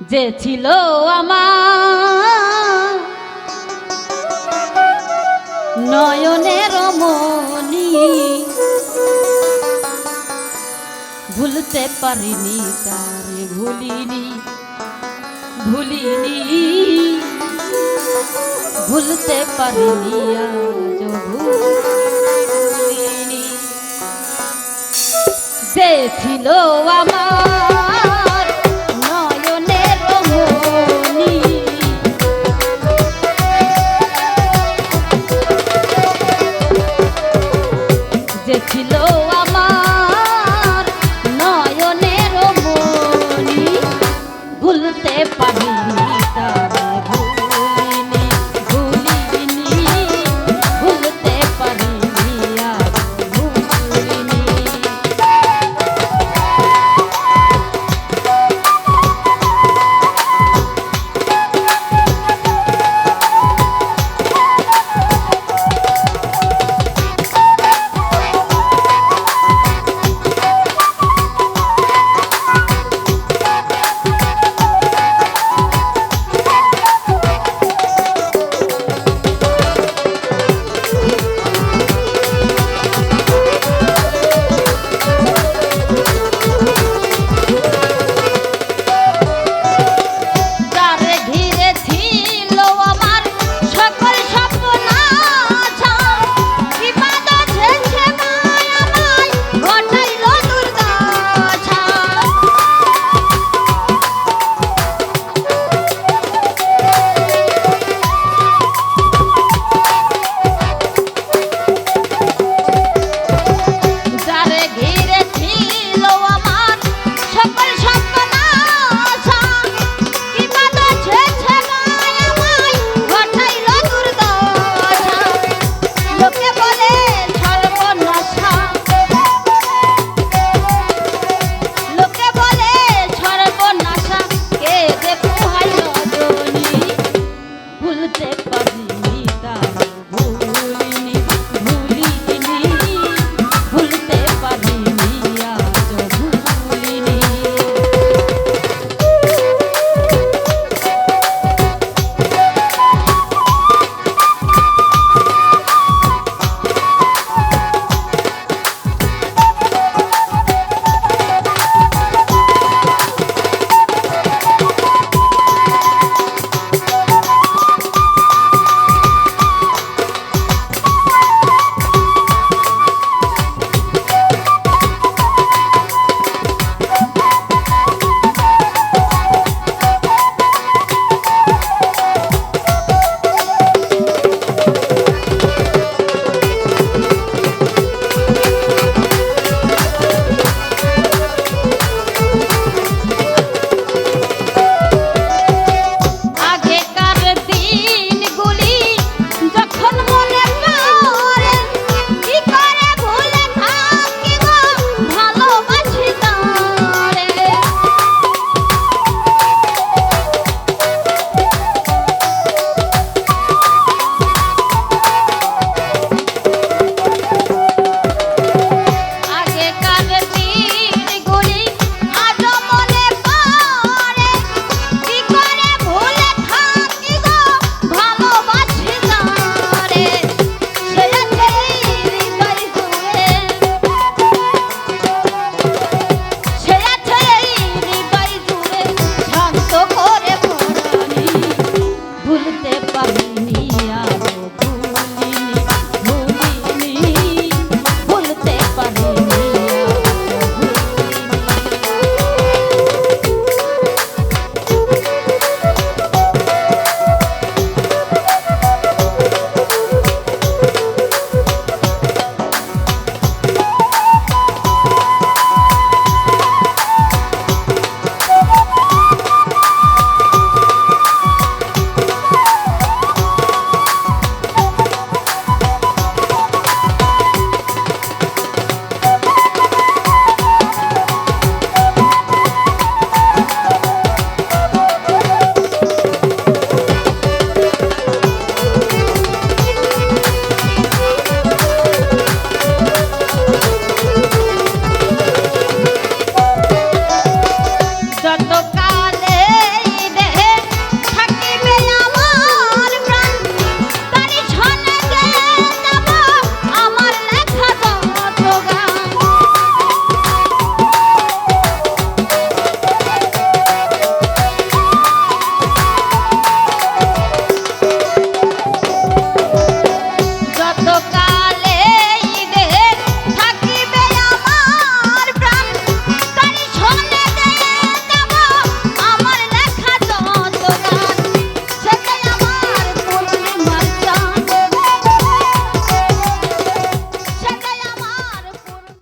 যে ছিল আমার। নয়নের মনি, ভুলতে পারিনি, তার ভুলিনি ভুলিনি। ভুলতে পারিনি ভুলিনি। যে ছিল আমার